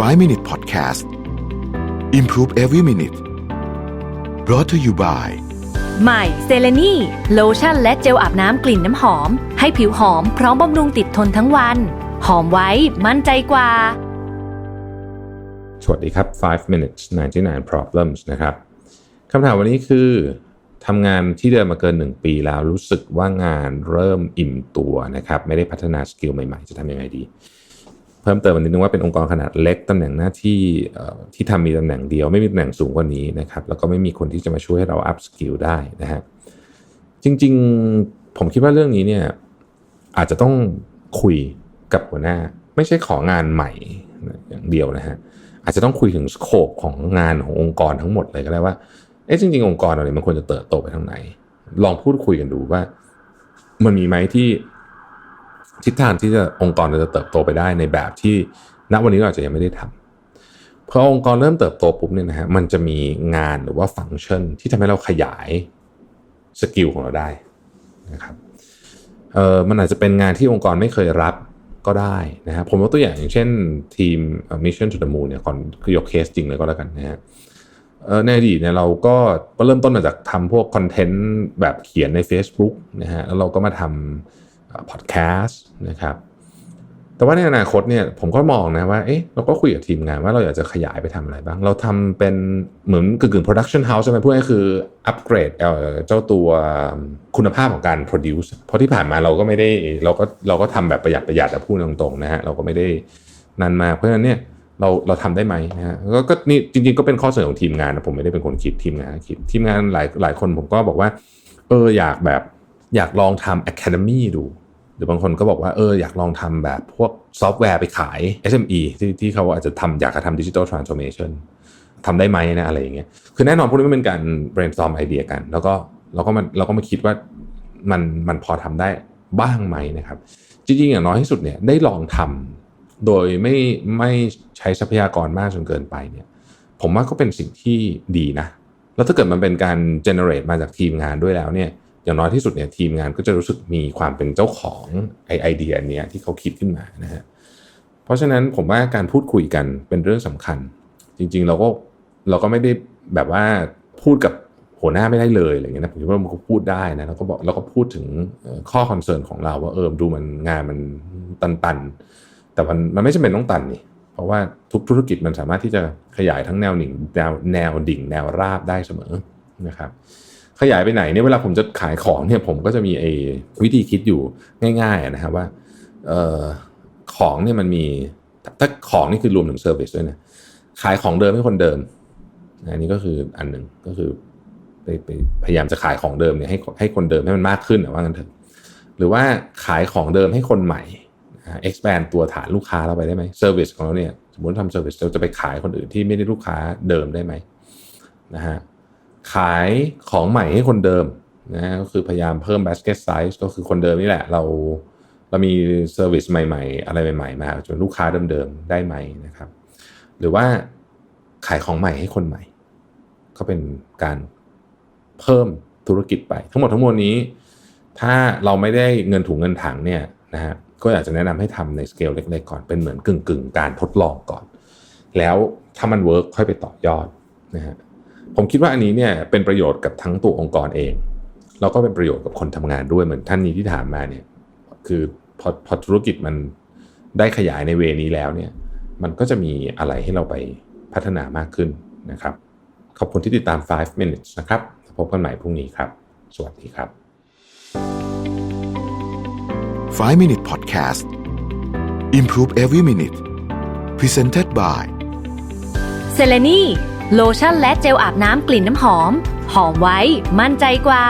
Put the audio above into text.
5 Minute Podcast Improve Every Minute brought to you by ใหม่เซเลนีโลชั่นและเจลอาบน้ำกลิ่นน้ำหอม ให้ผิวหอมพร้อมบำรุงติดทนทั้งวัน หอมไว้มั่นใจกว่า สวัสดีครับ 5 minutes 99 problems นะครับคำถามวันนี้คือทำงานที่เดิมมาเกิน 1 ปีแล้วรู้สึกว่างานเริ่มอิ่มตัวนะครับ ไม่ได้พัฒนาสกิลใหม่ๆ จะทำยังไงดี เพิ่มเติมวันนี้นึงว่าเป็นองค์กรขนาดเล็กตำแหน่งหน้าที่ที่ทำมีตำแหน่งเดียว ไม่มีตำแหน่งสูงกว่านี้นะครับแล้วก็ไม่มีคนที่จะมาช่วยให้เราอัพสกิลได้นะฮะจริงๆผมคิดว่าเรื่องนี้เนี่ยอาจจะต้องคุยกับหัวหน้า ไม่ใช่ของานใหม่อย่างเดียวนะฮะอาจจะต้องคุยถึงสโคปของงานขององค์กรทั้งหมดเลยก็ได้ว่าเอ๊ะจริง ๆ องค์กรเราเนี่ยมันควรจะเติบโตไปทางไหน ลองพูดคุยกันดูว่า มันมีไหมที่ ทิศทางที่จะองค์กรจะเติบโตไปได้ในแบบที่ณวันนี้เราอาจจะยังไม่ได้ทำพอองค์กรเริ่มเติบโตปุ๊บเนี่ยนะฮะมันจะมีงานหรือว่าฟังก์ชันที่ทำให้เราขยายสกิลของเราได้นะครับเออมันอาจจะเป็นงานที่องค์กรไม่เคยรับก็ได้นะฮะผมยกตัวอย่างอย่างเช่นทีม Mission to the Moon เนี่ยก่อนคือยกเคสจริงเลยก็แล้วกันนะฮะในอดีตเนี่ยเราก็ก็เริ่มต้นมาจากทำพวกคอนเทนต์แบบเขียนใน Facebook นะฮะแล้วเราก็มาทำ พอดแคสต์นะครับ แต่ว่าในอนาคตเนี่ยผมก็มองนะว่า เอ๊ะเราก็คุยกับทีมงานว่าเราอยากจะขยายไปทำอะไรบ้าง เราทำเป็นเหมือนกึ่งกึ่ง production house ใช่ไหมพูดง่ายคืออัปเกรดเอ่อเจ้าตัวคุณภาพของการ produce เพราะที่ผ่านมาเราก็ไม่ได้เราก็เราก็ทำแบบประหยัดประหยัดแต่พูดตรงๆนะฮะเราก็ไม่ได้นันมาเพราะฉะนั้นเนี่ยเราเราทำได้ไหมนะฮะก็นี่จริงๆก็เป็นข้อเสนอของทีมงานนะผมไม่ได้เป็นคนคิดทีมงานคิดทีมงานหลายหลายคนผมก็บอกว่า เอออยากแบบ อยากลองทำ academy ดู หรือบางคนก็บอกว่าเอออยากลองทำแบบพวกซอฟต์แวร์ไปขาย SME ที่ที่เขาอาจจะทำอยากจะทำดิจิ t a ลทรานส์ o r m a t i o n ทำได้ไหมนะอะไรอย่างเงี้ยคือแน่นอนพวกนี้มันเป็นการ brainstorm ไอเดียกัน แล้วก็เราก็มาเราก็มาคิดว่ามันมันพอทำได้บ้างไหมนะครับ จริงๆอย่างน้อยที่สุดเนี่ยได้ลองทำโดยไม่ไม่ใช้ทรัพยากรมากจนเกินไปเนี่ยผมว่าก็เป็นสิ่งที่ดีนะ แล้วถ้าเกิดมันเป็นการ generate มาจากทีมงานด้วยแล้วเนี่ย อย่างน้อยที่สุดเนี่ยทีมงานก็จะรู้สึกมีความเป็นเจ้าของไอไอเดียเนี้ยที่เขาคิดขึ้นมานะฮะเพราะฉะนั้นผมว่าการพูดคุยกันเป็นเรื่องสำคัญ จริงๆเราก็เราก็ไม่ได้แบบว่าพูดกับหัวหน้าไม่ได้เลยอะไรเงี้ยนะผมคิดว่ามันก็พูดได้นะแล้วก็บอกเราก็พูดถึงข้อคอนเซิร์นของเราว่าเออดูมันงานมันตันๆ แต่มันมันไม่จำเป็นต้องตันนี่เพราะว่าทุกธุรกิจมันสามารถที่จะขยายทั้งแนวหนิ่งแนวแนวดิ่ง แนวราบได้เสมอนะครับ ขยายไปไหนเนี่ยเวลาผมจะขายของเนี่ยผมก็จะมีไอ้วิธีคิดอยู่ง่ายๆนะครับว่าเออของเนี่ยมันมีถ้าของนี่คือรวมถึงเซอร์วิสด้วยนะขายของเดิมให้คนเดิมอันนี้ก็คืออันหนึ่งก็คือไปไปพยายามจะขายของเดิมเนี่ยให้ให้คนเดิมให้มันมากขึ้นว่างั้นเถอะหรือว่าขายของเดิมให้คนใหม่ expand ตัวฐานลูกค้าเราไปได้ไหม service ของเราเนี่ยสมมติทำ service เราจะไปขายคนอื่นที่ไม่ได้ลูกค้าเดิมได้ไหมนะฮะ ขายของใหม่ให้คนเดิมนะก็คือพยายามเพิ่ม basket size ก็คือคนเดิมนี่แหละ เราเรามี service ใหม่ๆ อะไรใหม่ๆ มาจนลูกค้าเดิมๆ ได้ไหมนะครับ หรือว่าขายของใหม่ให้คนใหม่ ก็เป็นการเพิ่มธุรกิจไป ทั้งหมดทั้งมวลนี้ ถ้าเราไม่ได้เงินถุงเงินถังเนี่ยนะฮะก็อยากจะแนะนำให้ทำในสเกลเล็กๆก่อนเป็นเหมือนกึ่งๆ การทดลองก่อน แล้วถ้ามันเวิร์กค่อยไปต่อยอดนะฮะ ผมคิดว่าอันนี้เนี่ยเป็นประโยชน์กับทั้งตัวองค์กรเอง แล้วก็เป็นประโยชน์กับคนทำงานด้วยเหมือนท่านนี้ที่ถามมาเนี่ยคือพอพอธุรกิจมันได้ขยายในเวนี้แล้วเนี่ยมันก็จะมีอะไรให้เราไปพัฒนามากขึ้นนะครับ ขอบคุณที่ติดตาม 5 minutes นะครับ พบกันใหม่พรุ่งนี้ครับ สวัสดีครับ 5 Minute Podcast Improve Every Minute Presented by เซเลนี โลชั่นและเจลอาบน้ำกลิ่นน้ำหอม หอมไว้ มั่นใจกว่า